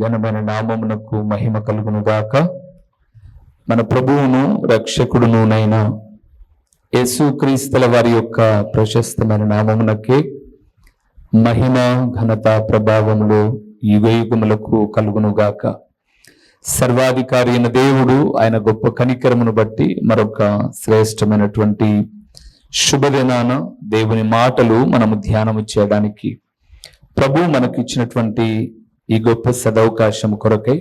ఘనమైన నామమునకు మహిమ కలుగును గాక మన ప్రభువును రక్షకుడునునైన యేసుక్రీస్తుల వారి యొక్క ప్రశస్తమైన నామమునకే మహిమ ఘనత ప్రభావములు యుగయుగములకు కలుగును గాక సర్వాధికారి అయిన దేవుడు ఆయన గొప్ప కనికరమును బట్టి మరొక శ్రేష్టమైనటువంటి శుభదినాన దేవుని మాటలు మనము ధ్యానము చేయడానికి ప్రభు మనకిచ్చినటువంటి ఈ గొప్ప సదవకాశం కొరకై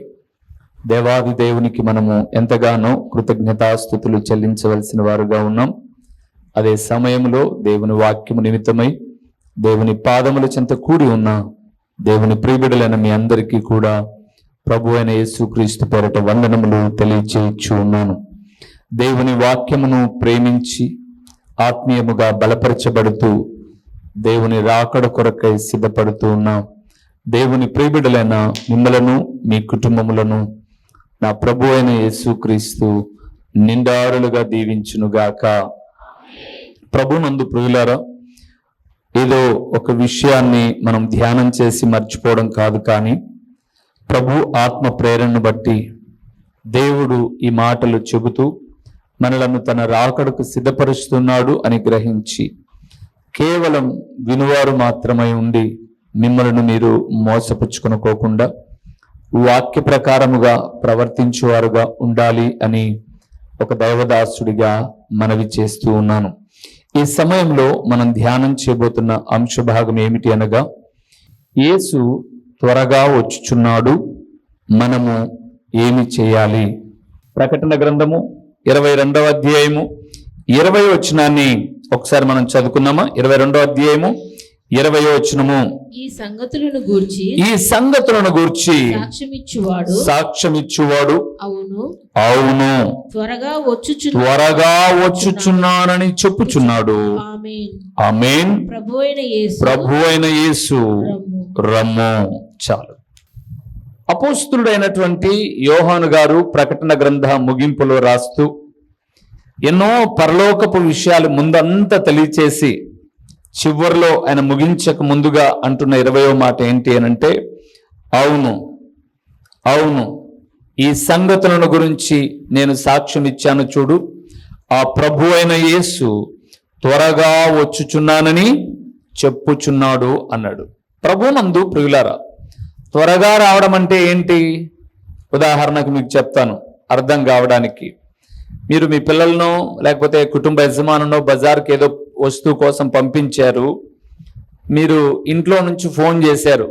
దేవాది దేవునికి మనము ఎంతగానో కృతజ్ఞతాస్థుతులు చెల్లించవలసిన వారుగా ఉన్నాం. అదే సమయంలో దేవుని వాక్యము నిమిత్తమై దేవుని పాదముల చెంత కూడి ఉన్న దేవుని ప్రియబిడలైన మీ అందరికీ కూడా ప్రభు అయిన యేసుక్రీస్తు పేరట వందనములు తెలియచేయచ్చు ఉన్నాను దేవుని వాక్యమును ప్రేమించి ఆత్మీయముగా బలపరచబడుతూ దేవుని రాకడ కొరకై సిద్ధపడుతూ ఉన్నాం. దేవుని ప్రియబిడలైన మిమ్మలను మీ కుటుంబములను నా ప్రభు అయిన యేసుక్రీస్తు నిండారులుగా దీవించునుగాక. ప్రభునందు ప్రియులారా ఏదో ఒక విషయాన్ని మనం ధ్యానం చేసి మర్చిపోవడం కాదు కానీ ప్రభు ఆత్మ ప్రేరణను బట్టి దేవుడు ఈ మాటలు చెబుతూ మనలను తన రాకడకు సిద్ధపరుస్తున్నాడు అని గ్రహించి కేవలం వినువారు మాత్రమై ఉండి మిమ్మల్ని మీరు మోసపుచ్చుకొనుకోకుండా వాక్య ప్రకారముగా ప్రవర్తించేవారుగా ఉండాలి అని ఒక దైవదాసుడిగా మనవి చేస్తూ ఉన్నాను. ఈ సమయంలో మనం ధ్యానం చేయబోతున్న అంశ భాగం ఏమిటి అనగా యేసు త్వరగా వచ్చుచున్నాడు మనము ఏమి చేయాలి? ప్రకటన గ్రంథము ఇరవై రెండవ అధ్యాయము. ఇరవై వచనాన్ని ఒకసారి మనం చదువుకున్నామా ఇరవై రెండవ అధ్యాయము ఇరవై వచనము. ఈ సంగతులను గూర్చి ఈ సంగతులను గూర్చి సాక్ష్యమిచ్చువాడు. సాక్ష్యమిచ్చువాడు. అవును. అవును. త్వరగా వచ్చుచు త్వరగా వచ్చుచున్నానని చెప్పుచున్నాడు. ఆమేన్. ప్రభు అయిన యేసు. ప్రభు అయిన యేసు. రమ్ము. చాలు. అపోస్తుడైనటువంటి యోహాను గారు ప్రకటన గ్రంథ ముగింపులో రాస్తూ ఎన్నో పరలోకపు విషయాలు ముందంతా తెలియచేసి చివరిలో ఆయన ముగించక ముందుగా అంటున్న ఇరవయో మాట ఏంటి అనంటే అవును అవును ఈ సంగతులను గురించి నేను సాక్ష్యం ఇచ్చాను చూడు. ఆ ప్రభు అయిన యేసు త్వరగా వచ్చుచున్నానని చెప్పుచున్నాడు అన్నాడు. ప్రభు నందు ప్రియులారా త్వరగా రావడం అంటే ఏంటి? ఉదాహరణకు మీకు చెప్తాను అర్థం కావడానికి. మీరు మీ పిల్లలను లేకపోతే కుటుంబ యజమానునో బజార్కి ఏదో వస్తువు కోసం పంపించారు. మీరు ఇంట్లో నుంచి ఫోన్ చేశారు.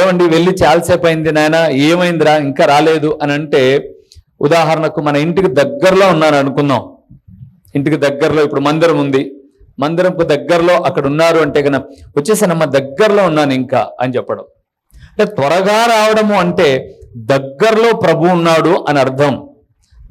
ఏమండి వెళ్ళి చాలాసేపు అయింది నాయన ఏమైందిరా ఇంకా రాలేదు అని అంటే ఉదాహరణకు మన ఇంటికి దగ్గరలో ఉన్నాను అనుకుందాం. ఇంటికి దగ్గరలో ఇప్పుడు మందిరం ఉంది. మందిరంకు దగ్గరలో అక్కడ ఉన్నారు అంటే కనుక వచ్చేసానమ్మ దగ్గరలో ఉన్నాను ఇంకా అని చెప్పడం. అంటే త్వరగా రావడము అంటే దగ్గరలో ప్రభు ఉన్నాడు అని అర్థం.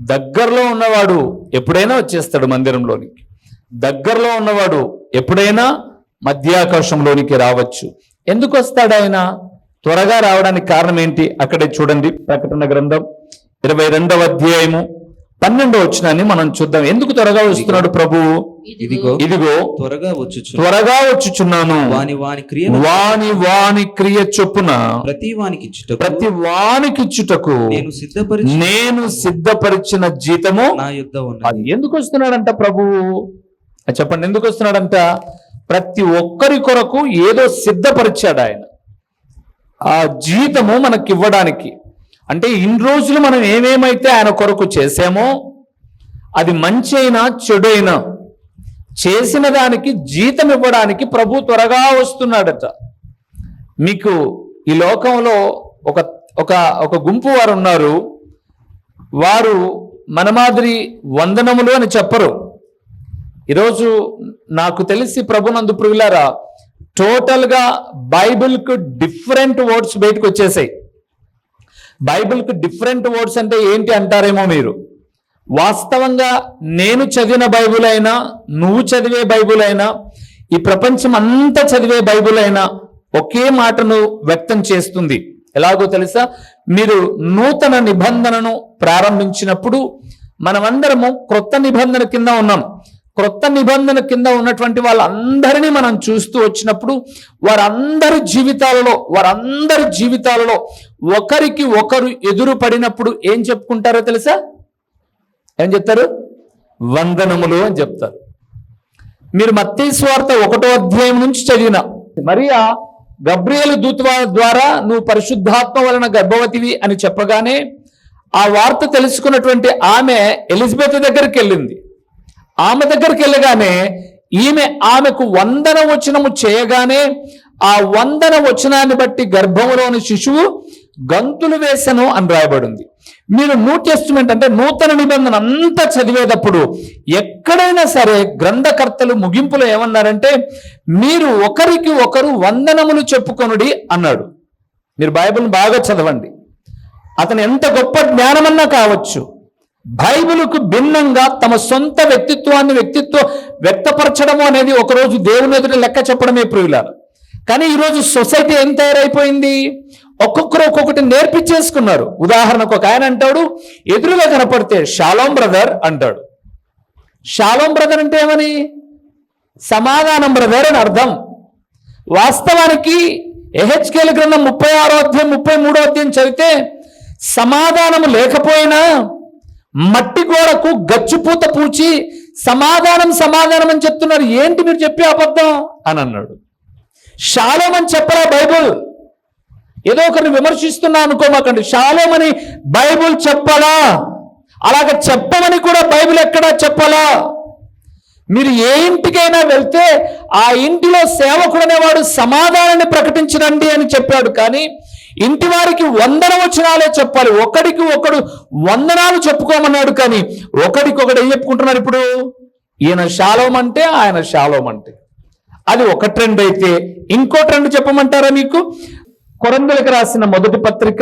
దగ్గరలో ఉన్నవాడు ఎప్పుడైనా వచ్చేస్తాడు మందిరంలోనికి. దగ్గరలో ఉన్నవాడు ఎప్పుడైనా మధ్యాకాశంలోనికి రావచ్చు. ఎందుకు వస్తాడు ఆయన? త్వరగా రావడానికి కారణం ఏంటి? అక్కడే చూడండి ప్రకటన గ్రంథం ఇరవై రెండవ అధ్యాయము పన్నెండవ వచనాన్ని మనం చూద్దాం. ఎందుకు త్వరగా వస్తున్నాడు ప్రభువు ఇదిగో. ఇదిగో. త్వరగా వచ్చుచు. త్వరగా వచ్చుచున్నాను. వాని వాని క్రియ వాని వాని క్రియ చొప్పున ప్రతి వానికి ఇచ్చుటకు ప్రతి వానికిచ్చుటకు నేను సిద్ధపరిచి నేను సిద్ధపరిచిన జీతము నా యుద్ధ ఉన్నది. అది ఎందుకు వస్తున్నాడంట ప్రభువు అది చెప్పండి ఎందుకు వస్తున్నాడంట? ప్రతి ఒక్కరి కొరకు ఏదో సిద్ధపరిచాడు ఆయన. ఆ జీతము మనకి ఇవ్వడానికి అంటే ఇన్ని రోజులు మనం ఏమేమైతే ఆయన కొరకు చేసామో అది మంచి అయినా చెడు అయినా చేసిన దానికి జీతం ఇవ్వడానికి ప్రభు త్వరగా వస్తున్నాడట. మీకు ఈ లోకంలో ఒక ఒక ఒక గుంపు వారు ఉన్నారు. వారు మన మాదిరి వందనములు అని చెప్పరు. ఈరోజు నాకు తెలిసి ప్రభునందు ప్రియులారా టోటల్గా బైబిల్కు డిఫరెంట్ వర్డ్స్ బయటకు వచ్చేసాయి. బైబిల్కి డిఫరెంట్ వర్డ్స్ అంటే ఏంటి అంటారేమో మీరు. వాస్తవంగా నేను చదివిన బైబుల్ అయినా నువ్వు చదివే బైబుల్ అయినా ఈ ప్రపంచం అంతా చదివే బైబుల్ అయినా ఒకే మాటను వ్యక్తం చేస్తుంది. ఎలాగో తెలుసా? మీరు నూతన నిబంధనను ప్రారంభించినప్పుడు మనమందరము క్రొత్త నిబంధన కింద ఉన్నాం. క్రొత్త నిబంధన కింద ఉన్నటువంటి వాళ్ళందరినీ మనం చూస్తూ వచ్చినప్పుడు వారందరి జీవితాలలో వారందరి జీవితాలలో ఒకరికి ఒకరు ఎదురు పడినప్పుడు ఏం చెప్పుకుంటారో తెలుసా? ఏం చెప్తారు? వందనములు అని చెప్తారు. మీరు మత్తయి స్వార్థ ఒకటో అధ్యాయం నుంచి చదివిన మరియా గబ్రియలు దూత ద్వారా నువ్వు పరిశుద్ధాత్మ వలన గర్భవతివి అని చెప్పగానే ఆ వార్త తెలుసుకున్నటువంటి ఆమె ఎలిజబెత్ దగ్గరికి వెళ్ళింది. ఆమె దగ్గరికి వెళ్ళగానే ఈమె ఆమెకు వందన వచనము చేయగానే ఆ వందన వచనాన్ని బట్టి గర్భంలోని శిశువు గంతులు వేసను అని రాయబడింది. మీరు న్యూ టెస్ట్మెంట్ అంటే నూతన నిబంధన అంతా చదివేటప్పుడు ఎక్కడైనా సరే గ్రంథకర్తలు ముగింపులో ఏమన్నారంటే మీరు ఒకరికి ఒకరు వందనములు చెప్పుకొనుడి అన్నాడు. మీరు బైబిల్ని బాగా చదవండి. అతను ఎంత గొప్ప జ్ఞానమన్నా కావచ్చు బైబిల్కు భిన్నంగా తమ సొంత వ్యక్తిత్వాన్ని వ్యక్తిత్వం వ్యక్తపరచడము అనేది ఒకరోజు దేవుని ఎదుట లెక్క చెప్పడమే ప్రియులారు. కానీ ఈరోజు సొసైటీ ఏం తయారైపోయింది? ఒక్కొక్కరు ఒక్కొక్కటి నేర్పించేసుకున్నారు. ఉదాహరణకు ఒక ఆయన అంటాడు ఎదురుగా కనపడితే షాలోం బ్రదర్ అంటాడు. షాలోం బ్రదర్ అంటే ఏమని? సమాధానం బ్రదర్ అని అర్థం. వాస్తవానికి ఎహెచ్కేల గ్రంథం ముప్పై ఆరో అధ్యాయం ముప్పై మూడో అధ్యాయం చదివితే సమాధానం లేకపోయినా మట్టి గోడకు గచ్చుపూత పూచి సమాధానం సమాధానం అని చెప్తున్నారు. ఏంటి మీరు చెప్పే అబద్ధం? అని అన్నాడు. శాలోమని అని చెప్పరా బైబుల్? ఏదో ఒకరిని విమర్శిస్తున్నా అనుకోమాకండి. శాలోమని బైబుల్ చెప్పాలా? అలాగ చెప్పమని కూడా బైబిల్ ఎక్కడా చెప్పాలా? మీరు ఏ ఇంటికైనా వెళ్తే ఆ ఇంటిలో సేవకుడు అనేవాడు సమాధానాన్ని ప్రకటించరండి అని చెప్పాడు. కానీ ఇంటి వారికి వందన వచనాలే చెప్పాలి. ఒకడికి ఒకడు వందనాలు చెప్పుకోమన్నాడు. కానీ ఒకడికొకడు ఏం చెప్పుకుంటున్నారు ఇప్పుడు? ఈయన శాలోమంటే అంటే ఆయన శాలోమంటే అంటే అది ఒక ట్రెండ్ అయితే ఇంకో ట్రెండ్ చెప్పమంటారా మీకు? కొరందులకు రాసిన మొదటి పత్రిక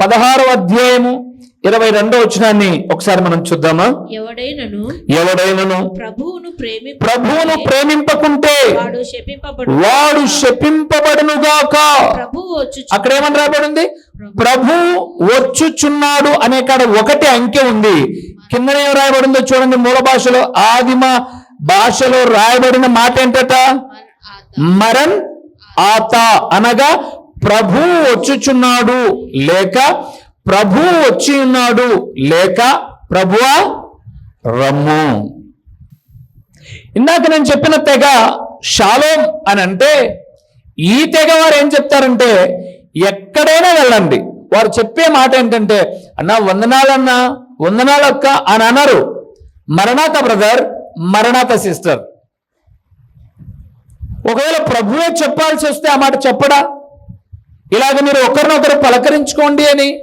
పదహారవ అధ్యాయము ఇరవై రెండో వచనాన్ని ఒకసారి మనం చూద్దామా? ఎవడైనను ఎవడైనను ప్రభువును ప్రేమి ప్రభువును ప్రేమింపకుంటే వాడు శపింపబడు వాడు ప్రభువు వచ్చు అక్కడ ఏమని రాబడింది? ప్రభు వచ్చుచున్నాడు అనే కాడ ఒకటి అంకె ఉంది. కింద ఏం రాయబడిందో చూడండి మూల భాషలో. ఆదిమ భాషలో రాయబడిన మాట ఏంటట? మరన్ ఆత అనగా ప్రభు వచ్చుచున్నాడు లేక ప్రభు వచ్చి ఉన్నాడు లేక ప్రభువా రమ్ము. ఇందాక నేను చెప్పిన తెగ షాలోం అని అంటే ఈ తెగ వారు ఏం చెప్తారంటే ఎక్కడైనా వెళ్ళండి. వారు చెప్పే మాట ఏంటంటే అన్న వందనాలన్నా వందనాలక్క అని అనరు మరణాత బ్రదర్ మరణాత సిస్టర్. ఒకవేళ ప్రభువే చెప్పాల్సి వస్తే ఆ మాట చెప్పడా? ఇలాగ మీరు ఒకరినొకరు పలకరించుకోండి అని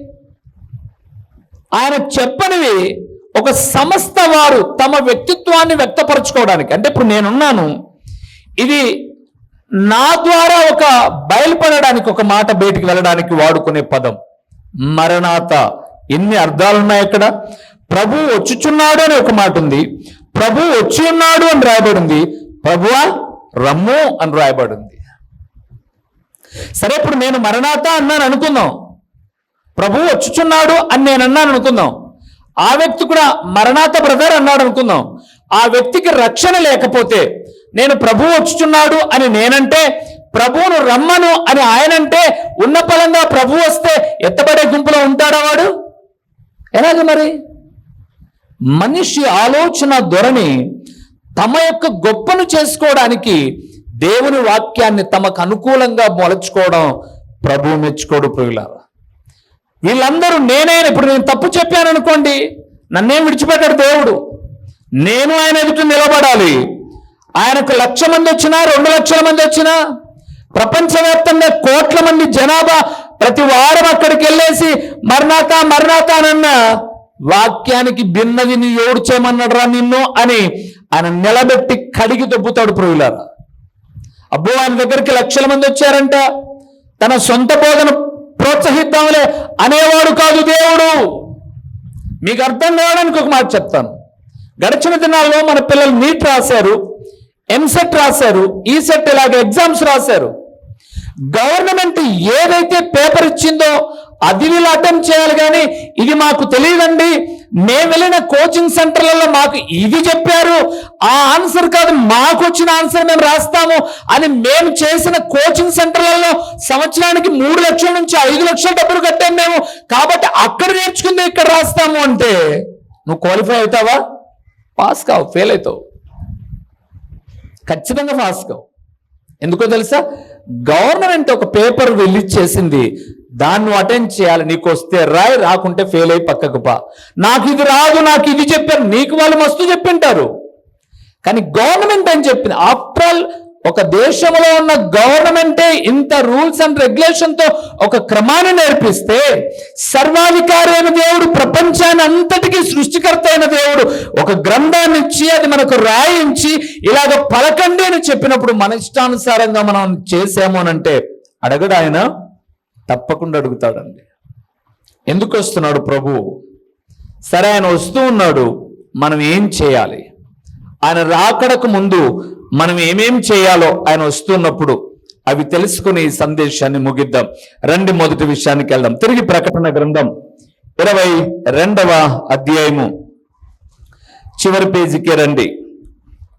ఆయన చెప్పనివి ఒక సంస్థ వారు తమ వ్యక్తిత్వాన్ని వ్యక్తపరచుకోవడానికి. అంటే ఇప్పుడు నేనున్నాను ఇది నా ద్వారా ఒక బయలుపడడానికి ఒక మాట బయటికి వెళ్ళడానికి వాడుకునే పదం. మరణాత. ఎన్ని అర్థాలున్నాయి ఇక్కడ ప్రభు వచ్చుచున్నాడు అని ఒక మాట ఉంది. ప్రభు వచ్చి ఉన్నాడు అని రాయబడింది. ప్రభువా రమ్ము అని రాయబడింది. సరే ఇప్పుడు నేను మరణాత అన్నాను అనుకుందాం. ప్రభు వచ్చుచున్నాడు అని నేను అన్నాను అనుకుందాం. ఆ వ్యక్తి కూడా మరణాత బ్రదర్ అన్నాడు అనుకుందాం. ఆ వ్యక్తికి రక్షణ లేకపోతే నేను ప్రభు వచ్చుచున్నాడు అని నేనంటే ప్రభువును రమ్మను అని ఆయనంటే ఉన్న పలంగా ప్రభు వస్తే ఎత్తబడే గుంపులో ఉంటాడా వాడు? ఎలాగ మరి? మనిషి ఆలోచన ధోరణి తమ యొక్క గొప్పను చేసుకోవడానికి దేవుని వాక్యాన్ని తమకు అనుకూలంగా మొలచుకోవడం ప్రభు మెచ్చుకోడు ప్రియులారా. వీళ్ళందరూ నేనైనా ఇప్పుడు నేను తప్పు చెప్పాను అనుకోండి నన్నేం విడిచిపెట్టాడు దేవుడు? నేను ఆయన ఎదుట నిలబడాలి. ఆయనకు లక్ష మంది వచ్చినా రెండు లక్షల మంది వచ్చినా ప్రపంచవ్యాప్తంగా కోట్ల మంది జనాభా ప్రతి వారం అక్కడికి వెళ్ళేసి మరణాత మరణాత అనన్న వాక్యానికి భిన్నది నీ ఎవడు చేయమన్నాడురా నిన్ను అని ఆయన నిలబెట్టి కడిగి దొబ్బుతాడు ప్రియులారా. అబ్బో ఆయన దగ్గరికి లక్షల మంది వచ్చారంట. తన సొంత బోధన ప్రోత్సహిద్దాంలే. అనేవాడు కాదు దేవుడు. మీకు అర్థం కావడానికి ఒక మాట చెప్తాను. గడిచిన దినాల్లో మన పిల్లలు నీట్ రాశారు ఎంసెట్ రాశారు ఈసెట్ ఇలాగ ఎగ్జామ్స్ రాశారు. గవర్నమెంట్ ఏదైతే పేపర్ ఇచ్చిందో అది వీళ్ళు అటెంప్ట్ చేయాలి కానీ ఇది మాకు తెలియదండి. మేము వెళ్ళిన కోచింగ్ సెంటర్లలో మాకు ఇది చెప్పారు. ఆ ఆన్సర్ కాదు మాకు వచ్చిన ఆన్సర్ మేము రాస్తాము అని మేము చేసిన కోచింగ్ సెంటర్లలో సంవత్సరానికి మూడు లక్షల నుంచి ఐదు లక్షల డబ్బులు కట్టాం మేము. కాబట్టి అక్కడ నేర్చుకుంది ఇక్కడ రాస్తాము అంటే. నువ్వు క్వాలిఫై అవుతావా? పాస్ కావు ఫెయిల్ అవుతావు. ఖచ్చితంగా పాస్ కావు. ఎందుకో తెలుసా? గవర్నమెంట్ ఒక పేపర్ రిలీజ్ చేసింది. దాన్ని అటెండ్ చేయాలి. నీకు వస్తే రాయ్ రాకుంటే ఫెయిల్ అయి పక్కకు పా. నాకు ఇది రాదు నాకు ఇది చెప్పారు. నీకు వాళ్ళు మస్తు చెప్పింటారు. కానీ గవర్నమెంట్ అని చెప్పింది? ఆఫ్టర్ ఆల్ ఒక దేశంలో ఉన్న గవర్నమెంటే ఇంత రూల్స్ అండ్ రెగ్యులేషన్తో ఒక క్రమాన్ని నేర్పిస్తే సర్వాధికారి అయిన దేవుడు ప్రపంచాన్ని అంతటికీ సృష్టికర్త అయిన దేవుడు ఒక గ్రంథాన్ని ఇచ్చి అది మనకు రాయించి ఇలాగ పలకండి అని చెప్పినప్పుడు మన ఇష్టానుసారంగా మనం చేసాము అని అంటే అడగడు ఆయన తప్పకుండా అడుగుతాడండి. ఎందుకు వస్తున్నాడు ప్రభు? సరే ఆయన వస్తూ ఉన్నాడు మనం ఏం చేయాలి? ఆయన రాకడకు ముందు మనం ఏమేం చేయాలో ఆయన వస్తున్నప్పుడు అవి తెలుసుకుని ఈ సందేశాన్ని ముగిద్దాం. రండి మొదటి విషయానికి వెళ్దాం. తిరిగి ప్రకటన గ్రంథం ఇరవై రెండవ అధ్యాయము. చివరి పేజీకి రండి.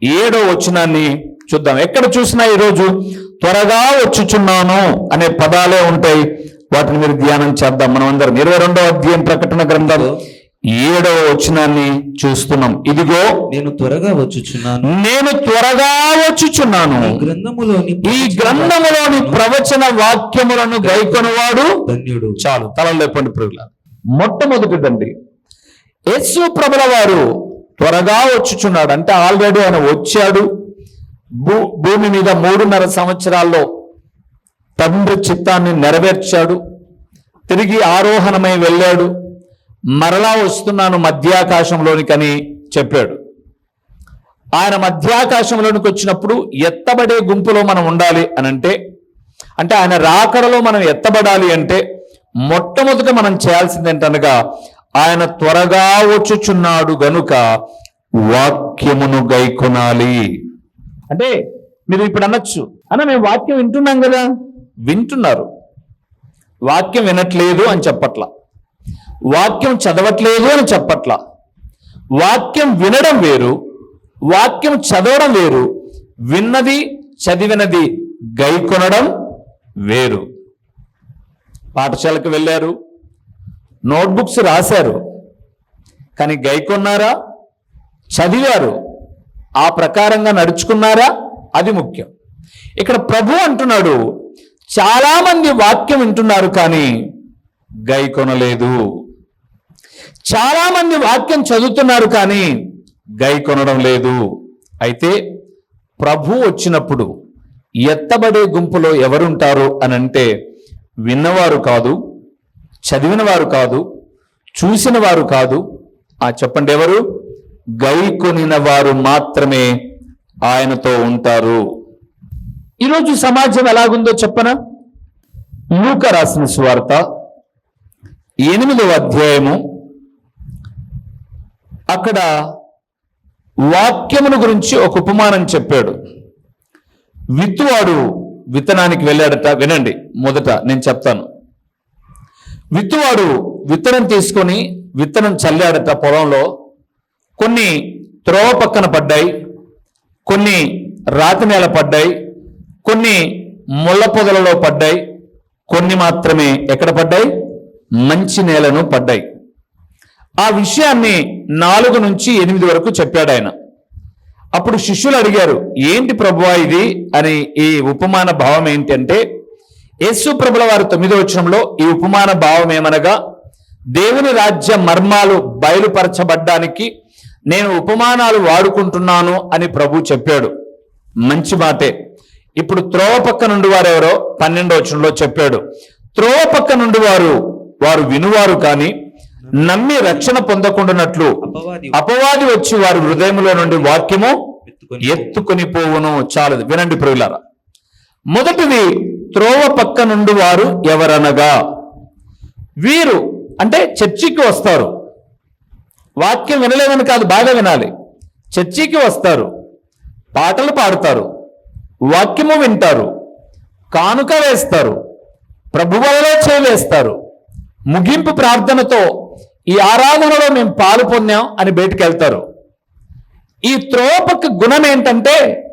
ఏడో వచనాన్ని చూద్దాం. ఎక్కడ చూసినా ఈరోజు త్వరగా వచ్చుచున్నాను అనే పదాలే ఉంటాయి. వాటిని మీరు ధ్యానం చేద్దాం. మనం అందరం ఇరవై రెండవ అధ్యాయం ప్రకటన గ్రంథాలు ఏడవ వచనాన్ని చూస్తున్నాం. ఇదిగో నేను త్వరగా వచ్చుచున్నాను. నేను త్వరగా వచ్చుచున్నాను. గ్రంథములోని ఈ గ్రంథములోని ప్రవచన వాక్యములను గైకొనవాడు ధన్యుడు. చాలు తలలు లేపండి ప్రియుల. మొట్టమొదటిదండి యేసు ప్రభుల వారు త్వరగా వచ్చుచున్నాడు. అంటే ఆల్రెడీ ఆయన వచ్చాడు. భూ భూమి మీద మూడున్నర సంవత్సరాల్లో తండ్రి చిత్తాన్ని నెరవేర్చాడు. తిరిగి ఆరోహణమై వెళ్ళాడు. మరలా వస్తున్నాను మధ్యాకాశంలోనికని చెప్పాడు. ఆయన మధ్యాకాశంలోనికి వచ్చినప్పుడు ఎత్తబడే గుంపులో మనం ఉండాలి అని అంటే అంటే ఆయన రాకడలో మనం ఎత్తబడాలి అంటే మొట్టమొదట మనం చేయాల్సింది ఏంటనగా ఆయన త్వరగా వచ్చుచున్నాడు గనుక వాక్యమును గైకొనాలి. అంటే మీరు ఇప్పుడు అనొచ్చు అన్న మేము వాక్యం వింటున్నాం కదా? వింటున్నారు. వాక్యం వినట్లేదు అని చెప్పట్లా. వాక్యం చదవట్లేదు అని చెప్పట్లా. వాక్యం వినడం వేరు వాక్యం చదవడం వేరు విన్నది చదివినది గైకొనడం వేరు. పాఠశాలకు వెళ్ళారు నోట్బుక్స్ రాశారు కానీ గైకొన్నారా? చదివారు ఆ ప్రకారంగా నడుచుకున్నారా? అది ముఖ్యం. ఇక్కడ ప్రభు అంటున్నాడు చాలామంది వాక్యం వింటున్నారు కానీ గైకొనలేదు. చాలా మంది వాక్యం చదువుతున్నారు కానీ గై కొనడం లేదు. అయితే ప్రభు వచ్చినప్పుడు ఎత్తబడే గుంపులో ఎవరుంటారు అని అంటే విన్నవారు కాదు చదివిన వారు కాదు చూసిన వారు కాదు. ఆ చెప్పండి ఎవరు? గై కొనిన వారు మాత్రమే ఆయనతో ఉంటారు. ఈరోజు సమాజం ఎలాగుందో చెప్పనా? లూక రాసిన స్వార్త ఎనిమిదవ అధ్యాయము అక్కడ వాక్యమును గురించి ఒక ఉపమానం చెప్పాడు. విత్తువాడు విత్తనానికి వెళ్ళాడట వినండి మొదట నేను చెప్తాను. విత్తువాడు విత్తనం తీసుకొని విత్తనం చల్లాడట పొలంలో. కొన్ని త్రోవ పక్కన పడ్డాయి కొన్ని రాతి నేల పడ్డాయి కొన్ని ముళ్ళ పొదలలో పడ్డాయి కొన్ని మాత్రమే ఎక్కడ పడ్డాయి? మంచి నేలను పడ్డాయి. ఆ విషయాన్ని నాలుగు నుంచి ఎనిమిది వరకు చెప్పాడు ఆయన. అప్పుడు శిష్యులు అడిగారు ఏంటి ప్రభువా ఇది? అని ఈ ఉపమాన భావం ఏంటి అంటే యేసు ప్రభుల వారు తొమ్మిదో వచనంలో ఈ ఉపమాన భావం ఏమనగా దేవుని రాజ్య మర్మాలు బయలుపరచబడ్డానికి నేను ఉపమానాలు వాడుకుంటున్నాను అని ప్రభు చెప్పాడు. మంచి మాటే. ఇప్పుడు త్రోవ పక్క నుండి వారెవరో పన్నెండో వచనంలో చెప్పాడు. త్రోవ పక్క నుండి వారు వారు వినువారు కానీ నమ్మి రక్షణ పొందకుండానట్లు అపవాది వచ్చి వారి హృదయములో నుండి వాక్యము ఎత్తుకొని ఎత్తుకొని పోవును చాలదు. వినండి ప్రియులారా. మొదటిది త్రోవ పక్క నుండి వారు ఎవరనగా వీరు అంటే చర్చికి వస్తారు. వాక్యం వినలేదని కాదు బాగా వినాలి. చర్చికి వస్తారు. పాటలు పాడతారు. వాక్యము వింటారు. కానుక వేస్తారు. ప్రభువలలో చేవేస్తారు ముగింపు ప్రార్థనతో ఈ ఆరాధనలో మేము పాలు పొందాం అని బయటికి వెళ్తారు ఈ త్రోపకు గుణం ఏంటంటే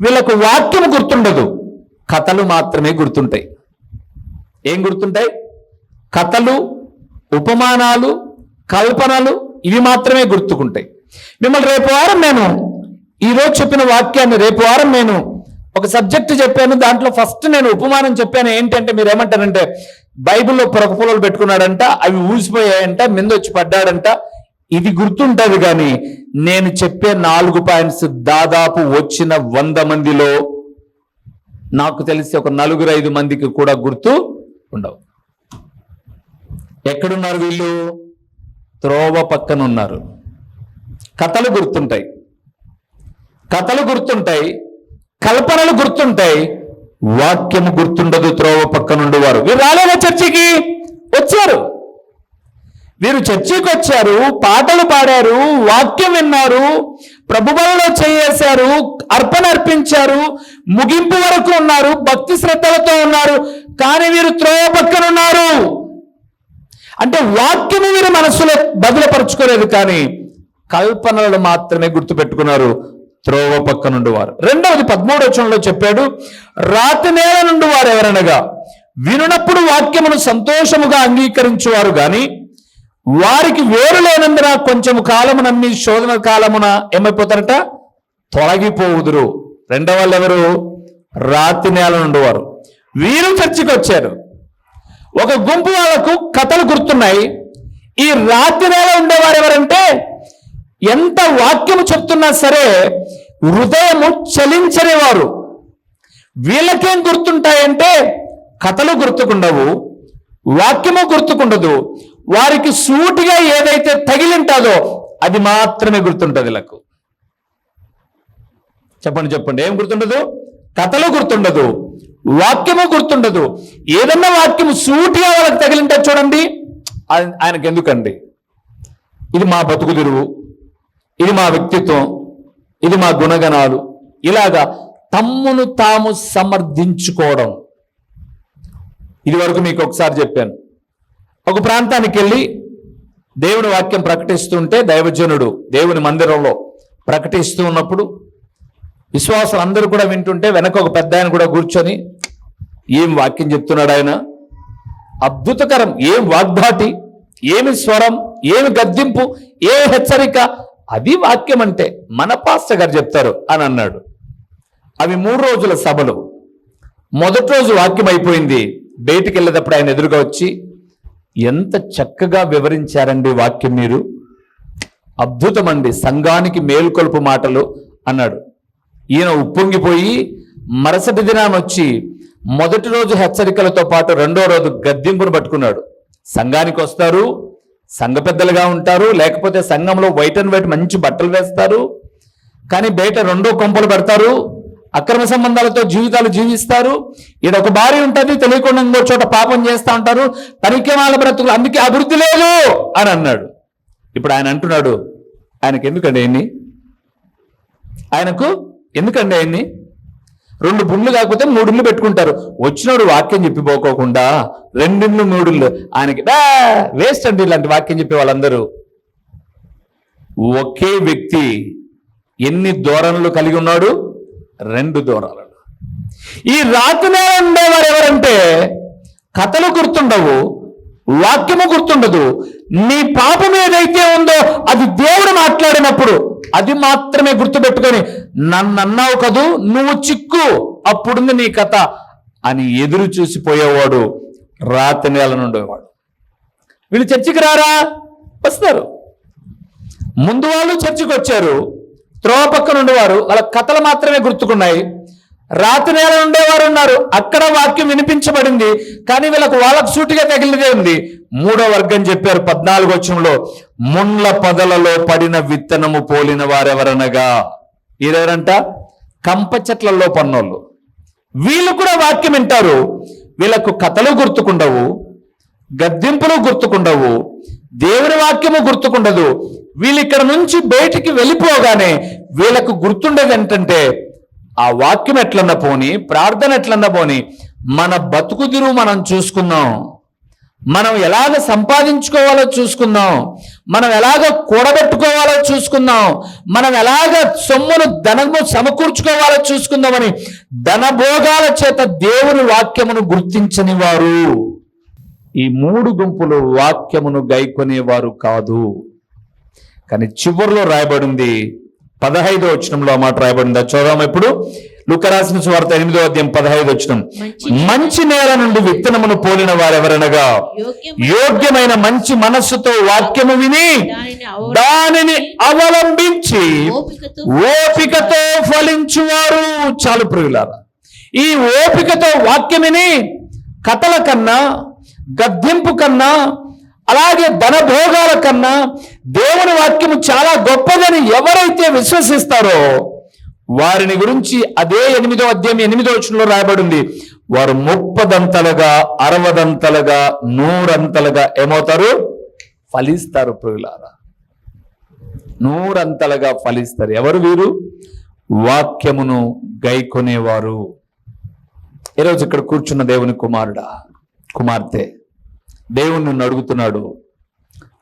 వీళ్ళకు వాక్యం గుర్తుండదు. కథలు మాత్రమే గుర్తుంటాయి. ఏం గుర్తుంటాయి? కథలు ఉపమానాలు కల్పనలు ఇవి మాత్రమే గుర్తుకుంటాయి. మిమ్మల్ని రేపు వారం నేను ఈరోజు చెప్పిన వాక్యాన్ని రేపు వారం నేను ఒక సబ్జెక్ట్ చెప్పాను. దాంట్లో ఫస్ట్ నేను ఉపమానం చెప్పాను. ఏంటంటే మీరు ఏమంటారంటే బైబిల్లో పొరక పెట్టుకున్నాడంట అవి ఊసిపోయాయంట మింద వచ్చి పడ్డాడంట. ఇది గుర్తుంటది కానీ నేను చెప్పే నాలుగు పాయింట్స్ దాదాపు వచ్చిన వంద మందిలో నాకు తెలిసి ఒక నలుగురు ఐదు మందికి కూడా గుర్తు ఉండవు. ఎక్కడున్నారు వీళ్ళు? త్రోవ పక్కన ఉన్నారు కథలు గుర్తుంటాయి. కథలు గుర్తుంటాయి. కల్పనలు గుర్తుంటాయి. వాక్యము గుర్తుండదు త్రోవ పక్కనుండి వారు. వీరు రాలేదా చర్చికి? వచ్చారు. వీరు చర్చికి వచ్చారు పాటలు పాడారు వాక్యం విన్నారు ప్రభుబలలో చేశారు అర్పణ అర్పించారు ముగింపు వరకు ఉన్నారు భక్తి శ్రద్ధలతో ఉన్నారు కానీ వీరు త్రోవ పక్కన ఉన్నారు. అంటే వాక్యము వీరు మనసులో బదులపరుచుకోలేదు కానీ కల్పనలు మాత్రమే గుర్తుపెట్టుకున్నారు. త్రోవ పక్క నుండి వారు. రెండవది పదమూడు వచనంలో చెప్పాడు రాతి నేల నుండి వారు ఎవరనగా వినునప్పుడు వాక్యమును సంతోషముగా అంగీకరించువారు గాని వారికి వేరు లేనందున కొంచెం కాలము నమ్మి శోధన కాలమున ఏమైపోతారట? తొలగిపోవుదురు. రెండవ వాళ్ళు ఎవరు? రాతి నేల నుండి వారు. వీరు చర్చికి వచ్చారు. ఒక గుంపు వాళ్ళకు కథలు గుర్తున్నాయి. ఈ రాత్రి నేల ఉండేవారు ఎవరంటే ఎంత వాక్యము చెప్తున్నా సరే హృదయము చలించని వారు వీళ్ళకేం గుర్తుంటాయంటే కథలు గుర్తుకుండవు వాక్యము గుర్తుకుండదు. వారికి సూటిగా ఏదైతే తగిలింటాదో అది మాత్రమే గుర్తుంటుంది వీళ్ళకు. చెప్పండి చెప్పండి. ఏం గుర్తుండదు? కథలు గుర్తుండదు వాక్యము గుర్తుండదు. ఏదన్నా వాక్యము సూటిగా వాళ్ళకి తగిలింటే చూడండి ఆయన- ఆయనకి ఎందుకండి ఇది మా బతుకు తిరువు. ఇది మా వ్యక్తిత్వం ఇది మా గుణగణాలు. ఇలాగా తమ్మును తాము సమర్థించుకోవడం. ఇది వరకు మీకు ఒకసారి చెప్పాను. ఒక ప్రాంతానికి వెళ్ళి దేవుని వాక్యం ప్రకటిస్తుంటే దైవజనుడు దేవుని మందిరంలో ప్రకటిస్తూ ఉన్నప్పుడు విశ్వాసులు అందరూ కూడా వింటుంటే వెనక ఒక పెద్ద ఆయన కూడా కూర్చొని ఏం వాక్యం చెప్తున్నాడు ఆయన? అద్భుతకరం. ఏం వాగ్దాటి ఏమి స్వరం? ఏమి గద్దింపు? ఏ హెచ్చరిక? అది వాక్యం అంటే మన పాస్టర్ గారు చెప్తారు అని అన్నాడు. అవి మూడు రోజుల సభలు. మొదటి రోజు వాక్యం అయిపోయింది. బయటికి వెళ్ళేటప్పుడు ఆయన ఎదురుగా వచ్చి ఎంత చక్కగా వివరించారండి వాక్యం మీరు. అద్భుతమండి. సంఘానికి మేలుకొలుపు మాటలు అన్నాడు. ఈయన ఉప్పొంగిపోయి మరుసటి దినాన్ని వచ్చి మొదటి రోజు హెచ్చరికలతో పాటు రెండో రోజు గద్దింపును పట్టుకున్నాడు. సంఘానికి వస్తారు సంఘ పెద్దలుగా ఉంటారు లేకపోతే సంఘంలో వైట్ అండ్ వైట్ మంచి బట్టలు వేస్తారు. కానీ బయట రెండో కొంపలు పెడతారు అక్రమ సంబంధాలతో జీవితాలు జీవిస్తారు. ఈడ ఒక భార్య ఉంటుంది తెలియకుండా ఇంకో చోట పాపం చేస్తా ఉంటారు. పరిక్రమాల బ్రతుకులు? అందుకే అభివృద్ధి లేదు అని అన్నాడు. ఇప్పుడు ఆయన అంటున్నాడు ఆయనకి ఎందుకండి ఆయన్ని ఆయనకు ఎందుకండి ఆయన్ని రెండు పుండ్లు కాకపోతే మూడుళ్ళు పెట్టుకుంటారు. వచ్చినోడు వాక్యం చెప్పిపోకోకుండా రెండిళ్ళు మూడుళ్ళు ఆయనకి వేస్ట్ అండి ఇలాంటి వాక్యం చెప్పే వాళ్ళందరూ. ఒకే వ్యక్తి ఎన్ని ధోరణులు కలిగి ఉన్నాడు? రెండు ధోరణులు ఈ రాత్రి ఉండేవారు ఎవరంటే కథలు గుర్తుండవు వాక్యము గుర్తుండదు. నీ పాపం ఏదైతే ఉందో అది దేవుడు మాట్లాడినప్పుడు అది మాత్రమే గుర్తుపెట్టుకొని నన్నన్నావు కదూ నువ్వు చిక్కు అప్పుడుంది నీ కథ అని ఎదురు చూసిపోయేవాడు రాతి నేల నుండేవాడు వీళ్ళు చర్చికి రారా? వస్తారు. ముందు వాళ్ళు చర్చికి వచ్చారు. త్రోవ పక్కన ఉండేవారు. వాళ్ళ కథలు మాత్రమే గుర్తుకున్నాయి. రాత్రి నేల ఉండేవారు ఉన్నారు. అక్కడ వాక్యం వినిపించబడింది. కానీ వీళ్ళకు వాళ్ళకు సూటిగా తగిలిదే ఉంది. మూడో వర్గం చెప్పారు పద్నాలుగు వచ్చంలో ముండ్ల పదలలో పడిన విత్తనము పోలిన వారెవరనగా? ఇదెవరంట కంప చెట్లలో పన్నోళ్ళు. వీళ్ళు కూడా వాక్యం వింటారు. వీళ్ళకు కథలు గుర్తుకుండవు గద్దింపులు గుర్తుకుండవు దేవుని వాక్యము గుర్తుకుండదు. వీళ్ళు ఇక్కడ నుంచి బయటికి వెళ్ళిపోగానే వీళ్ళకు గుర్తుండేది ఏంటంటే ఆ వాక్యం ఎట్లన్నా పోని ప్రార్థన ఎట్లన్నా పోని మన బతుకు తిరుగు మనం చూసుకుందాం. మనం ఎలాగ సంపాదించుకోవాలో చూసుకుందాం. మనం ఎలాగ కూడబెట్టుకోవాలో చూసుకుందాం. మనం ఎలాగ సొమ్మును ధనము సమకూర్చుకోవాలో చూసుకుందామని ధనభోగాల చేత దేవుని వాక్యమును గుర్తించని వారు ఈ మూడు గుంపులు వాక్యమును గైకొనేవారు కాదు. కానీ చివరిలో రాయబడింది పదహైదో వచనంలో మాట రాయబడిందా? చూద్దాం ఇప్పుడు లుకరాసిన సువార్త ఎనిమిదో అధ్యాయం పదహైదు వచనం. మంచి నేల నుండి విత్తనమును పోలిన వారెవరనగా? యోగ్యం యోగ్యమైన మంచి మనస్సుతో వాక్యము విని దానిని అవ- దానిని అవలంబించి ఓపికతో ఓపికతో ఫలించువారు చాలు ప్రియులారా. ఈ ఓపికతో వాక్యమిని కథల కన్నా గద్దింపు కన్నా అలాగే ధనభోగాల కన్నా దేవుని వాక్యము చాలా గొప్పదని ఎవరైతే విశ్వసిస్తారో వారిని గురించి అదే ఎనిమిదో అధ్యాయం ఎనిమిదో వచనంలో రాయబడింది. వారు ముప్పదంతలుగా అరవదంతలుగా నూరంతలుగా ఏమవుతారు? ఫలిస్తారు ప్రియులారా. నూరంతలుగా ఫలిస్తారు. ఎవరు వీరు? వాక్యమును గైకొనేవారు. ఈరోజు ఇక్కడ కూర్చున్న దేవుని కుమారుడా కుమార్తె దేవుణ్ణి అడుగుతున్నాడు.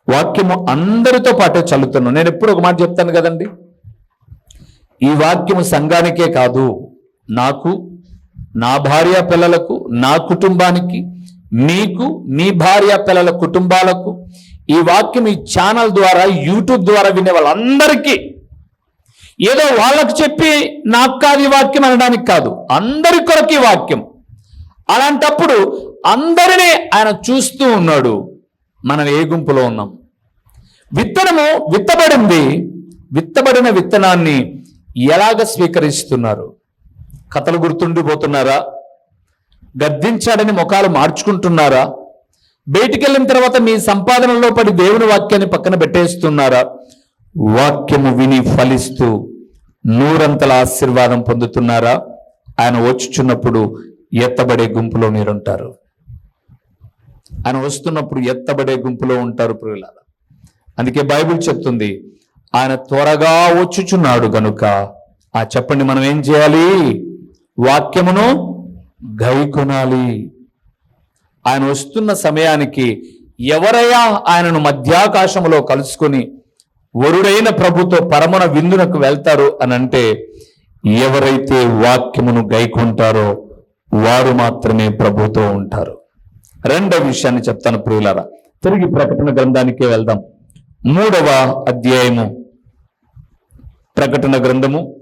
వాక్యము అందరితో పాటే చల్లుతున్నాను నేను ఎప్పుడు ఒక మాట చెప్తాను కదండి? ఈ వాక్యము సంఘానికే కాదు. నాకు నా భార్య పిల్లలకు నా కుటుంబానికి మీకు మీ భార్య పిల్లల కుటుంబాలకు ఈ వాక్యం ఈ ఛానల్ ద్వారా యూట్యూబ్ ద్వారా వినే వాళ్ళందరికీ ఏదో వాళ్ళకు చెప్పి నాకు కాదు ఈ వాక్యం అనడానికి కాదు. అందరి కొరకు ఈ వాక్యం. అలాంటప్పుడు అందరినీ ఆయన చూస్తూ ఉన్నాడు. మనం ఏ గుంపులో ఉన్నాం? విత్తనము విత్తబడింది. విత్తబడిన విత్తనాన్ని ఎలాగ స్వీకరిస్తున్నారు? కథలు గుర్తుండిపోతున్నారా? గద్దించాడని ముఖాలు మార్చుకుంటున్నారా? బయటికి వెళ్ళిన తర్వాత మీ సంపాదనలో పడి దేవుని వాక్యాన్ని పక్కన పెట్టేస్తున్నారా? వాక్యము విని ఫలిస్తూ నూరంతల ఆశీర్వాదం పొందుతున్నారా? ఆయన వచ్చుచున్నప్పుడు ఎత్తబడే గుంపులో మీరుంటారు. ఆయన వస్తున్నప్పుడు ఎత్తబడే గుంపులో ఉంటారు ప్రియులారా. అందుకే బైబిల్ చెప్తుంది ఆయన త్వరగా వచ్చుచున్నాడు గనుక. ఆ చెప్పండి మనం ఏం చేయాలి? వాక్యమును గైకొనాలి. ఆయన వస్తున్న సమయానికి ఎవరయ్యా ఆయనను మధ్యాకాశములో కలుసుకొని వరుడైన ప్రభుతో పరమన విందునకు వెళ్తారు అని అంటే ఎవరైతే వాక్యమును గైకుంటారో వారు మాత్రమే ప్రభుతో ఉంటారు. రెండో విషయాన్ని చెప్తాను ప్రియులారా. తిరిగి ప్రకటన గ్రంథానికే వెళ్దాం. మూడవ అధ్యాయము. ప్రకటన గ్రంథము.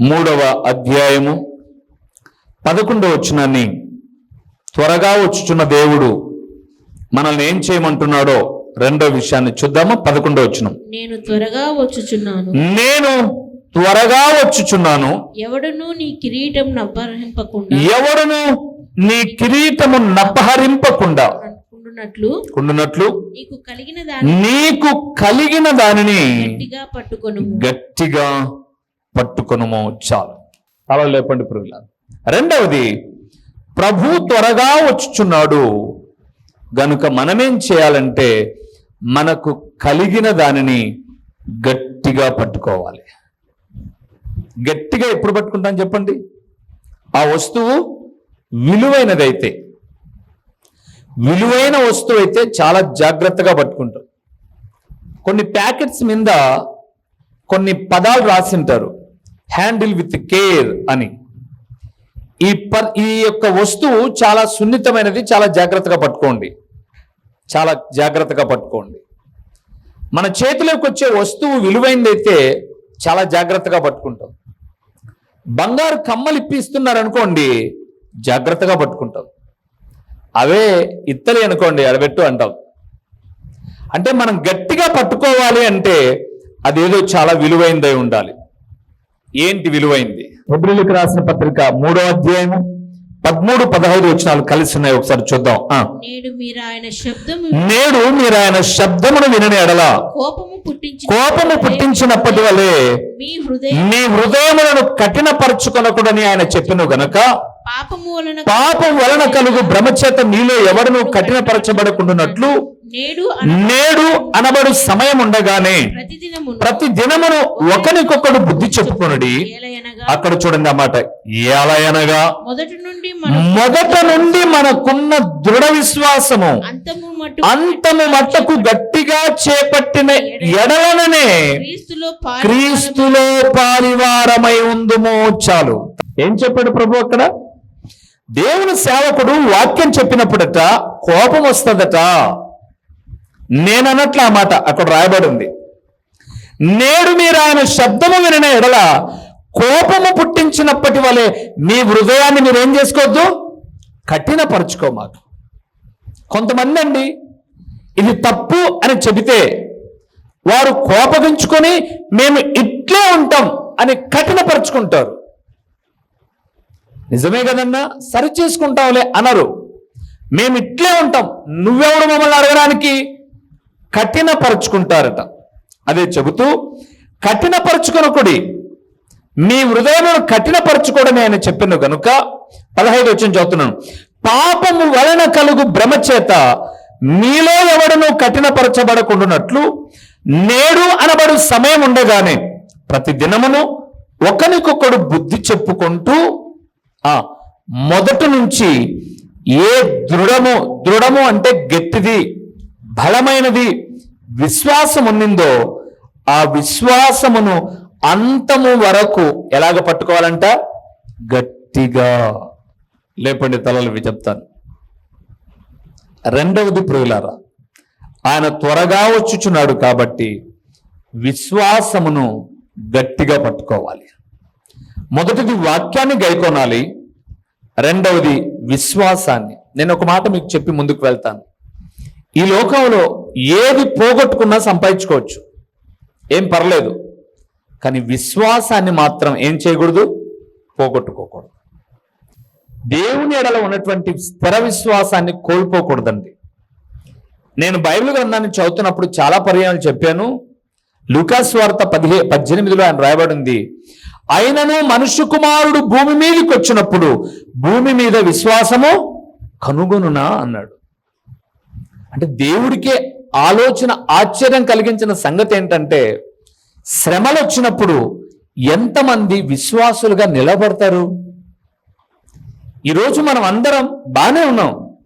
మూడవ అధ్యాయము. పదకొండవ వచనాన్ని. త్వరగా వచ్చుచున్న దేవుడు మనల్ని ఏం చేయమంటున్నాడో రెండో విషయాన్ని చూద్దామా. పదకొండవ వచనం. నేను త్వరగా వచ్చుచున్నాను. నేను త్వరగా వచ్చుచున్నాను. ఎవడును నీ కిరీటం నవ్వరింపకుండా ఎవడును నీ కిరీటము నపహరింపకుండా ఉండునట్లు నీకు కలిగిన దాన్ని నీకు కలిగిన దానిని గట్టిగా పట్టుకొను గట్టిగా పట్టుకొనుము. చాలు. అలా లేపండి పురుగుల రెండవది ప్రభు త్వరగా వచ్చుచున్నాడు. గనుక మనమేం చేయాలంటే మనకు కలిగిన దానిని గట్టిగా పట్టుకోవాలి. గట్టిగా ఎప్పుడు పట్టుకుంటాం చెప్పండి? ఆ వస్తువు విలువైనదైతే విలువైన వస్తువు అయితే చాలా జాగ్రత్తగా పట్టుకుంటాం. కొన్ని ప్యాకెట్స్ మీద కొన్ని పదాలు రాసింటారు. హ్యాండిల్ విత్ కేర్ అని. ఈ ప ఈ యొక్క వస్తువు చాలా సున్నితమైనది చాలా జాగ్రత్తగా పట్టుకోండి. చాలా జాగ్రత్తగా పట్టుకోండి. మన చేతిలోకి వచ్చే వస్తువు విలువైందైతే చాలా జాగ్రత్తగా పట్టుకుంటాం. బంగారు కమ్మలు ఇప్పిస్తున్నారు అనుకోండి జాగ్రత్తగా పట్టుకుంటాం. అవే ఇత్తలి అనుకోండి అడబెట్టు అంటాం. అంటే మనం గట్టిగా పట్టుకోవాలి అంటే అదేదో చాలా విలువైందై ఉండాలి. ఏంటి విలువైంది? ఫిబ్రిలకు రాసిన పత్రిక మూడో అధ్యాయము పదమూడు పదహైదు వచనాలు కలిసి ఉన్నాయి ఒకసారి చూద్దాం. నేడు మీరు ఆయన శబ్దము నేడు మీరు ఆయన శబ్దమును వినని ఎడల కోపము పుట్టించి కోపము పుట్టించినప్పటి వలె మీ హృదయం మీ హృదయములను కఠినపరచుకొనకూడని ఆయన చెప్పిన గనక పాపము వలన పాపం వలన కలుగు భ్రమచేత నీలో ఎవడను కఠినపరచబడకుండానట్లు నేడు అన నేడు అనబడు సమయం ఉండగానే ప్రతి దినమును ఒకరికొకడు బుద్ధి చెప్పుకొనుడి. అక్కడ చూడండి అన్నమాట ఎలయనగా మొదటి నుండి మన మొదట నుండి మనకున్న దృఢ విశ్వాసము అంతము మట్టు అంతము మట్టకు గట్టిగా చేపట్టిన ఎడలననే క్రీస్తులో క్రీస్తులో పారివారమై ఉందుమో చాలు. ఏం చెప్పాడు ప్రభు అక్కడ? దేవుని సేవకుడు వాక్యం చెప్పినప్పుడట కోపం వస్తుందట. నేనన్నట్లు ఆ మాట అక్కడ రాయబడి ఉంది నేడు మీరు ఆయన శబ్దము వినిన ఎడల కోపము పుట్టించినప్పటి వలె మీ హృదయాన్ని మీరు ఏం చేసుకోవద్దు? కఠినపరచుకోమాక. కొంతమంది అండి ఇది తప్పు అని చెబితే వారు కోపగించుకొని మేము ఇట్లే ఉంటాం అని కఠినపరుచుకుంటారు. నిజమే కదన్నా? సరి చేసుకుంటాంలే అనరు. మేము ఇట్లే ఉంటాం. నువ్వెవడు మమ్మల్ని అడగడానికి? కఠినపరుచుకుంటారట. అదే చెబుతూ కఠినపరుచుకొనకుడి మీ హృదయమును కఠినపరచుకోవడమే అని చెప్పిన గనుక పదహైదు వచ్చిన చదువుతున్నాను పాపము వలన కలుగు భ్రమ చేత మీలో ఎవడను కఠినపరచబడకుండానట్లు నేడు అనబడు సమయం ఉండగానే ప్రతి దినమును ఒకరికొకడు బుద్ధి చెప్పుకుంటూ ఆ మొదటి నుంచి ఏ దృఢము దృఢము అంటే గట్టిది బలమైనది విశ్వాసం ఉన్నిందో ఆ విశ్వాసమును అంతము వరకు ఎలాగ పట్టుకోవాలంట? గట్టిగా. లేపండి తలలు ఇవి చెప్తాను. రెండవది ప్రియులారా ఆయన త్వరగా వచ్చుచున్నాడు కాబట్టి విశ్వాసమును గట్టిగా పట్టుకోవాలి. మొదటిది వాక్యాన్ని గైకొనాలి రెండవది విశ్వాసాన్ని. నేను ఒక మాట మీకు చెప్పి ముందుకు వెళ్తాను. ఈ లోకంలో ఏది పోగొట్టుకున్నా సంపాదించుకోవచ్చు. ఏం పర్లేదు. కానీ విశ్వాసాన్ని మాత్రం ఏం చేయకూడదు? పోగొట్టుకోకూడదు. దేవుని ఎడల ఉన్నటువంటి స్థిర విశ్వాసాన్ని కోల్పోకూడదండి. నేను బైబిల్ గ్రంథాన్ని చదువుతున్నప్పుడు చాలా పర్యాలు చెప్పాను. లుకాస్ వార్త పదిహే పద్దెనిమిదిలో ఆయన రాయబడింది. అయినను మనుష్య కుమారుడు భూమి మీదకి వచ్చినప్పుడు భూమి మీద విశ్వాసము కనుగొనునా? అన్నాడు. అంటే దేవుడికే ఆలోచన ఆశ్చర్యం కలిగించిన సంగతి ఏంటంటే శ్రమలు వచ్చినప్పుడు ఎంతమంది విశ్వాసులుగా నిలబడతారు? ఈరోజు మనం అందరం బాగానే ఉన్నాం.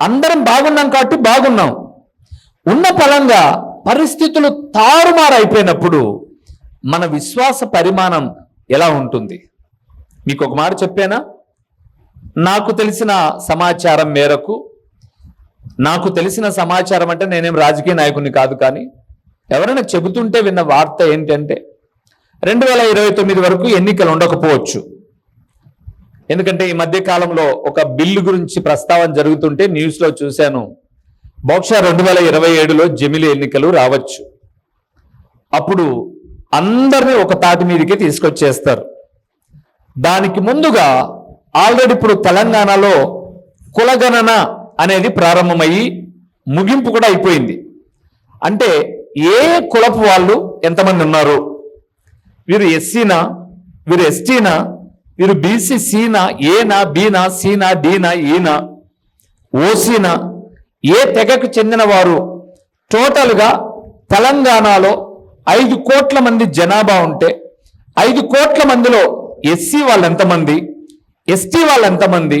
అందరం బాగున్నాం కాబట్టి బాగున్నాం. ఉన్న పరంగా పరిస్థితులు తారుమారైపోయినప్పుడు మన విశ్వాస పరిమాణం ఎలా ఉంటుంది? మీకు ఒక మాట చెప్పానా? నాకు తెలిసిన సమాచారం మేరకు నాకు తెలిసిన సమాచారం అంటే నేనేం రాజకీయ నాయకుని కాదు కానీ ఎవరైనా చెబుతుంటే విన్న వార్త ఏంటంటే రెండు వేల ఇరవై తొమ్మిది వరకు ఎన్నికలు ఉండకపోవచ్చు. ఎందుకంటే ఈ మధ్య కాలంలో ఒక బిల్లు గురించి ప్రస్తావన జరుగుతుంటే న్యూస్లో చూశాను. బహుశా రెండు వేల ఇరవై ఏడులో జమిలి ఎన్నికలు రావచ్చు. అప్పుడు అందరినీ ఒక తాటి మీదకి తీసుకొచ్చేస్తారు. దానికి ముందుగా ఆల్రెడీ ఇప్పుడు తెలంగాణలో కులగణన అనేది ప్రారంభమయ్యి ముగింపు కూడా అయిపోయింది. అంటే ఏ కులపు వాళ్ళు ఎంతమంది ఉన్నారు? వీరు ఎస్సీనా? వీరు ఎస్టీనా? వీరు బీసీ సీనా? ఏనా? బీనా? సీనా? డీనా? ఈనా? ఓసీనా? ఏ తెగకు చెందిన వారు టోటల్గా తెలంగాణలో ఐదు కోట్ల మంది జనాభా ఉంటే ఐదు కోట్ల మందిలో ఎస్సీ వాళ్ళు ఎంతమంది? ఎస్టీ వాళ్ళు ఎంతమంది?